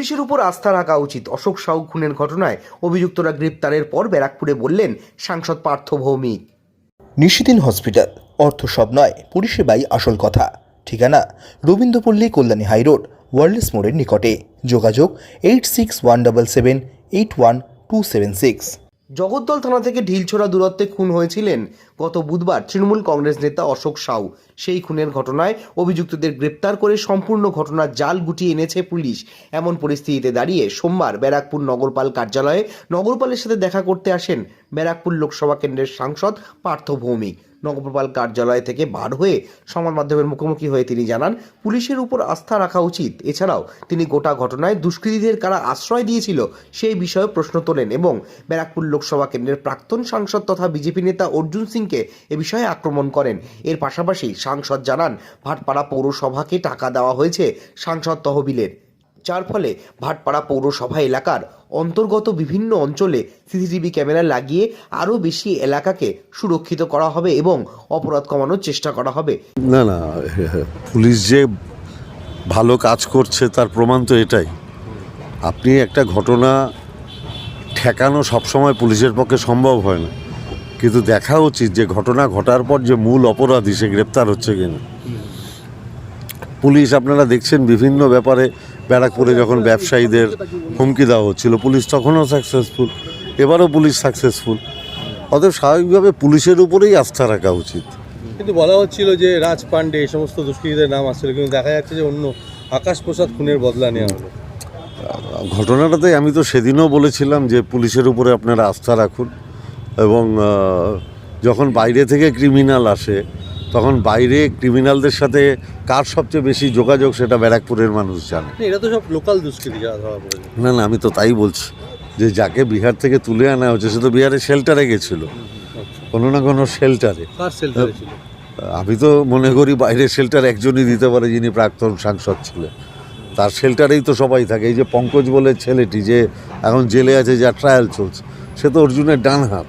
পুলিশের উপর আস্থা রাখা উচিত। অশোক সাউ খুনের ঘটনায় অভিযুক্তরা গ্রেপ্তারের পর ব্যারাকপুরে বললেন, সাংসদ পার্থ ভৌমিক। নিশিদিন হসপিটাল, অর্থ সব নয়, পরিষেবাই আসল কথা। ঠিকানা, রবীন্দ্রপল্লী, কল্যাণী হাইরোড ওয়ার্ল্ডস মোড়ের নিকটে। যোগাযোগ, eight six one double seven, eight one two seven six. Jagaddal থানা থেকে ঢিলছোড়া দূরত্বে খুন হয়েছিলেন গত বুধবার তৃণমূল কংগ্রেস নেতা অশোক সাউ। সেই খুনের ঘটনায় অভিযুক্তদের গ্রেপ্তার করে সম্পূর্ণ ঘটনার জাল গুটিয়ে এনেছে পুলিশ। এমন পরিস্থিতিতে দাঁড়িয়ে সোমবার ব্যারাকপুর নগরপাল কার্যালয়ে নগরপালের সাথে দেখা করতে আসেন ব্যারাকপুর লোকসভা কেন্দ্রের সাংসদ পার্থ ভৌমিক। নগরপাল কার্যালয় থেকে বার হয়ে সংবাদ মাধ্যমের মুখোমুখি হয়ে তিনি জানান, পুলিশের উপর আস্থা রাখা উচিত। এছাড়াও তিনি গোটা ঘটনায় দুষ্কৃতীদের কারা আশ্রয় দিয়েছিল সেই বিষয়ে প্রশ্ন তোলেন এবং ব্যারাকপুর লোকসভা কেন্দ্রের প্রাক্তন সাংসদ তথা বিজেপি নেতা অর্জুন সিংকে এ বিষয়ে আক্রমণ করেন। এর পাশাপাশি সাংসদ জানান, ভাটপাড়া পৌরসভাকে টাকা দেওয়া হয়েছে সাংসদ তহবিলের। যার ফলে ভাটপাড়া পৌরসভা এলাকার অন্তর্গত বিভিন্ন অঞ্চলে সিসিটিভি ক্যামেরা লাগিয়ে আরও বেশি এলাকাকে সুরক্ষিত করা হবে এবং অপরাধ কমানোর চেষ্টা করা হবে। না না, পুলিশ যে ভালো কাজ করছে তার প্রমাণ তো এটাই। আপনি একটা ঘটনা ঠেকানো সবসময় পুলিশের পক্ষে সম্ভব হয় না। কিন্তু দেখা উচিত যে ঘটনা ঘটার পর যে মূল অপরাধী সে গ্রেপ্তার হচ্ছে কিনা। পুলিশ আপনারা দেখছেন বিভিন্ন ব্যাপারে ব্যারাকপুরে যখন ব্যবসায়ীদের হুমকি দেওয়া হচ্ছিল পুলিশ তখনও সাকসেসফুল এবারও পুলিশ সাকসেসফুল অতএব স্বাভাবিকভাবে পুলিশের উপরেই আস্থা রাখা উচিত। কিন্তু বলা হচ্ছিল যে রাজ পান্ডে এই সমস্ত দুষ্কৃতীদের নাম আসছিল কিন্তু দেখা যাচ্ছে যে অন্য আকাশ প্রসাদ খুনের বদলা নেওয়া হলো। ঘটনাটাতে আমি তো সেদিনও বলেছিলাম যে পুলিশের উপরে আপনারা আস্থা রাখুন এবং যখন বাইরে থেকে ক্রিমিনাল আসে তখন বাইরে ক্রিমিনালদের সাথে কার সবচেয়ে বেশি যোগাযোগ সেটা ব্যারাকপুরের মানুষ জানে। এটা তো সব লোকাল দুষ্কৃতী না না আমি তো তাই বলছি যে যাকে বিহার থেকে তুলে আনা হচ্ছে সে তো বিহারে শেল্টারে গেছিল। কোনো না কোনো শেল্টারে আমি তো মনে করি বাইরের শেল্টার একজনই দিতে পারে যিনি প্রাক্তন সাংসদ ছিলেন। তার শেল্টারেই তো সবাই থাকে। এই যে পঙ্কজ বলে ছেলেটি যে এখন জেলে আছে যা ট্রায়াল চলছে সে তো অর্জুনের ডান হাত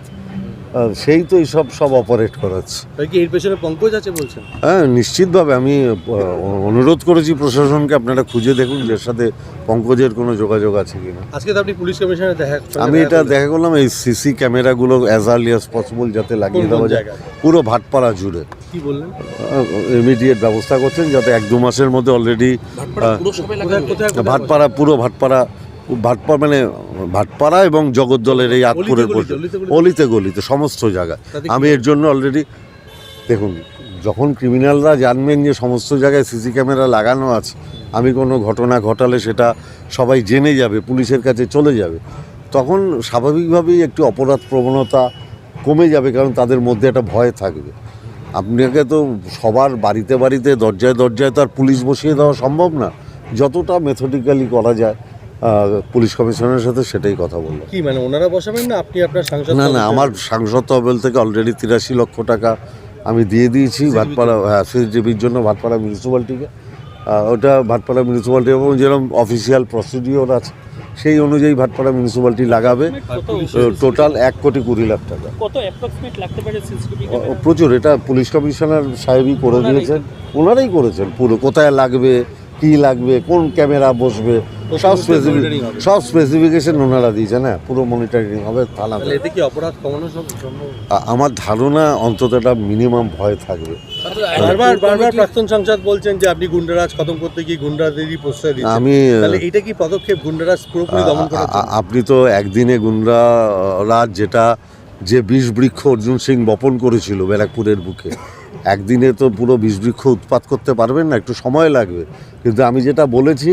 সেই তো এইসব সব অপারেট করাচ্ছে। এর পেছনে পঙ্কজ আছে বলছেন? হ্যাঁ নিশ্চিতভাবে আমি অনুরোধ করেছি প্রশাসনকে আপনারা খুঁজে দেখুন যার সাথে পঙ্কজের কোনো যোগাযোগ আছে কিনা। আজকে তো আপনি পুলিশ কমিশনার দেখা আমি এটা দেখা করলাম এই সিসি ক্যামেরাগুলো অ্যাজ আর্লি অ্যাজ পসিবল যাতে লাগিয়ে দেওয়া যায়। পুরো ভাটপাড়া জুড়ে। কি বললেন? ইমিডিয়েট ব্যবস্থা করছেন যাতে এক দু মাসের মধ্যে অলরেডি ভাটপাড়া পুরো ভাটপাড়া ভাটপাড়া মানে ভাটপাড়া এবং জগদ্দলের এই পর্যন্ত অলিতে গলিতে? সমস্ত জায়গায়। আমি এর জন্য অলরেডি দেখুন যখন ক্রিমিনালরা জানবেন যে সমস্ত জায়গায় সিসি ক্যামেরা লাগানো আছে আমি কোনো ঘটনা ঘটালে সেটা সবাই জেনে যাবে পুলিশের কাছে চলে যাবে তখন স্বাভাবিকভাবেই একটি অপরাধ প্রবণতা কমে যাবে কারণ তাদের মধ্যে একটা ভয় থাকবে। আপনাকে তো সবার বাড়িতে বাড়িতে দরজায় দরজায় তো আর পুলিশ বসিয়ে দেওয়া সম্ভব না। যতটা মেথডিক্যালি করা যায় পুলিশ কমিশনারের সাথে সেটাই কথা বললাম কি মানে ওনারা বসাবেন না আপনি আপনার সাংসদ না না আমার সাংসদ তহবিল থেকে অলরেডি তিরাশি লক্ষ টাকা আমি দিয়ে দিয়েছি ভাটপাড়া হ্যাঁ সিজিবির জন্য ভাটপাড়া মিউনিসিপ্যালিটিকে ওটা ভাটপাড়া মিউনিসিপ্যালিটি এবং যেরকম অফিসিয়াল প্রসিডিওর আছে সেই অনুযায়ী ভাটপাড়া মিউনিসিপ্যালিটি লাগাবে। টোটাল এক কোটি কুড়ি লাখ টাকা। প্রচুর এটা পুলিশ কমিশনার সাহেবই করে দিয়েছেন। ওনারাই করেছেন পুরো কোথায় লাগবে কি লাগবে কোন ক্যামেরা বসবে সব স্পেসিফিক সব স্পেসিফিকেশন ওনারা দিয়েছেন হ্যাঁ পুরো মনিটরিং হবে থানা এতে কি অপরাধ কমানো সব- সম্ভব? আ- আমার ধারণা অন্তত একটা মিনিমাম ভয় থাকবে। বারবার বারবার প্রাক্তন সাংসদ বলছেন যে আপনি গুন্ডারাজ খতম করতে গিয়ে গুন্ডাদেরই প্রশ্রয় দিচ্ছেন। আমি এটা কি পদক্ষেপ গুন্ডারাজ পুরোপুরি দমন আপনি তো একদিনে গুন্ডা রাজ যেটা যে বিষ বৃক্ষ অর্জুন সিং বপন করেছিল ব্যারাকপুরের বুকে একদিনে তো পুরো বিষ বৃক্ষ উৎপাত করতে পারবেন না একটু সময় লাগবে। কিন্তু আমি যেটা বলেছি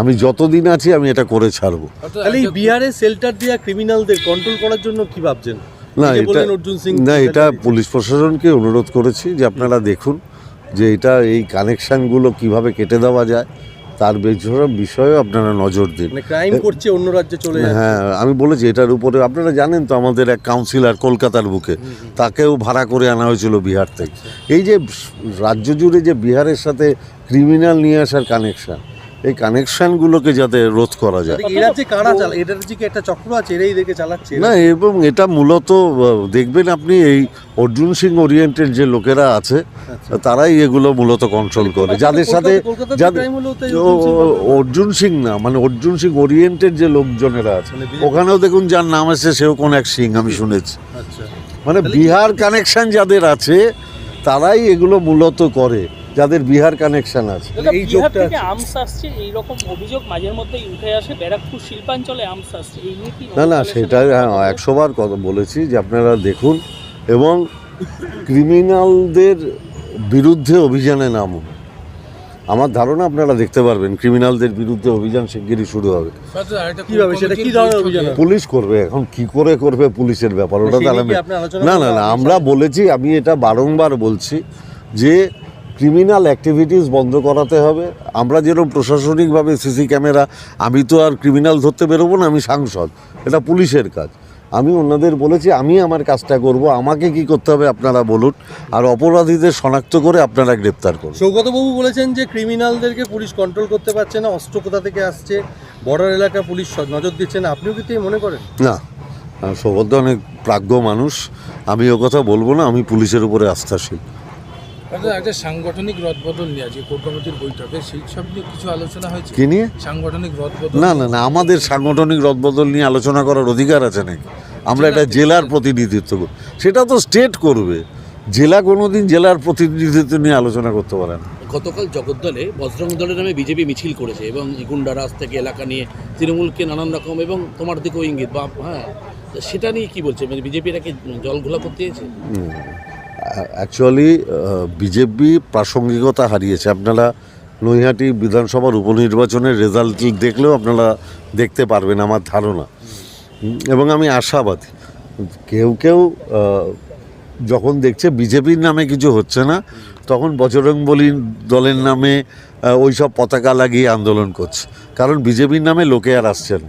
আমি যতদিন আছি আমি এটা করে ছাড়বো। তাহলে এই বিহারে সেল্টার দেওয়া ক্রিমিনালদের কন্ট্রোল করার জন্য কি ভাবছেন? না এটা না এটা পুলিশ প্রশাসনকে অনুরোধ করেছি যে আপনারা দেখুন যে এটা এই কানেকশানগুলো কীভাবে কেটে দেওয়া যায়। তার বিষয়ে বিষয়েও আপনারা নজর দিন। মানে ক্রাইম করছে অন্য রাজ্যে চলে হ্যাঁ আমি বলেছি এটার উপরে আপনারা জানেন তো আমাদের এক কাউন্সিলর কলকাতার বুকে তাকেও ভাড়া করে আনা হয়েছিল বিহার থেকে। এই যে রাজ্য জুড়ে যে বিহারের সাথে ক্রিমিনাল নিয়ে আসার কানেকশন এই কানেকশানগুলোকে যাতে রোধ করা যায়। এরা যে কারা চালা এটার যে একটা চক্র আছে এরাই দেখে চালাচ্ছে? না এবং এটা মূলত দেখবেন আপনি এই অর্জুন সিং ওরিয়েন্টেড যে লোকেরা আছে তারাই এগুলো মূলত কন্ট্রোল করে। যাদের সাথে সিং অর্জুন সিং না মানে অর্জুন সিং ওরিয়েন্টেড যে লোকজনেরা আছে মানে ওখানেও দেখুন যার নাম আছে সেও কোন এক সিং আমি শুনেছি। আচ্ছা। মানে বিহার কানেকশন যাদের আছে তারাই এগুলো মূলত করে। যাদের বিহার কানেকশন আছে। এই যোগটা। আমস আসছে এইরকম অভিযোগ মাঝের মধ্যেই উঠে আসে ব্যারাকপুর শিল্পাঞ্চলে আমস আসছে এই নিয়ে কি না না সেটা হ্যাঁ একশো বার কথা বলেছি যে আপনারা দেখুন এবং ক্রিমিনালদের বিরুদ্ধে অভিযানে নামুন। আমার ধারণা আপনারা দেখতে পারবেন ক্রিমিনালদের বিরুদ্ধে অভিযান শিগগিরই শুরু হবে। কীভাবে সেটা কি ধরনের পুলিশ করবে এখন কি করে করবে পুলিশের ব্যাপার? ওটা তাহলে না না না আমরা বলেছি আমি এটা বারংবার বলছি যে ক্রিমিনাল অ্যাক্টিভিটিস বন্ধ করাতে হবে। আমরা যেরকম প্রশাসনিকভাবে সিসি ক্যামেরা আমি তো আর ক্রিমিনাল ধরতে বেরোবো না আমি সাংসদ। এটা পুলিশের কাজ। আমি ওনাদের বলেছি আমি আমার কাজটা করব আমাকে কি করতে হবে আপনারা বলুন আর অপরাধীদের শনাক্ত করে আপনারা গ্রেপ্তার করুন। সৌগতবাবু বলেছেন যে ক্রিমিনালদেরকে পুলিশ কন্ট্রোল করতে পারছে না অস্ত্র কোথা থেকে আসছে বর্ডার এলাকা পুলিশ নজর দিচ্ছে না আপনিও কি মনে করেন? না সৌগত অনেক প্রাজ্ঞ মানুষ আমি ও কথা বলব না আমি পুলিশের উপরে আস্থাশীল। অর্থাৎ একটা সাংগঠনিক রদবদল নিয়ে আজকে কোর কমিটির বৈঠকে সেই সব নিয়ে কিছু আলোচনা হয়েছে? কি নিয়ে? সাংগঠনিক রদবদল না না না আমাদের সাংগঠনিক রদবদল নিয়ে আলোচনা করার অধিকার আছে নাকি? আমরা এটা জেলার প্রতিনিধিত্ব করি সেটা তো স্টেট করবে। জেলা কোনোদিন জেলার প্রতিনিধিত্ব নিয়ে আলোচনা করতে পারে না। গতকাল জগদ্দলে বজরং দলের নামে বিজেপি মিছিল করেছে এবং গুন্ডারাজ থেকে এলাকা নিয়ে তৃণমূলকে নানান রকম এবং তোমার দিকেও ইঙ্গিত বা হ্যাঁ। তো সেটা নিয়ে কি বলছে? মানে বিজেপি এটাকে জল ঘোলা করতে চেয়েছে? অ্যাকচুয়ালি বিজেপি প্রাসঙ্গিকতা হারিয়েছে। আপনারা নৈহাটি বিধানসভার উপনির্বাচনের রেজাল্ট দেখলেও আপনারা দেখতে পারবেন আমার ধারণা। এবং আমি আশাবাদী। কেউ কেউ যখন দেখছে বিজেপির নামে কিছু হচ্ছে না তখন বজরংবলী দলের নামে আহ, ওইসব পতাকা লাগিয়ে আন্দোলন করছে। কারণ বিজেপির নামে লোকে আর আসছে না।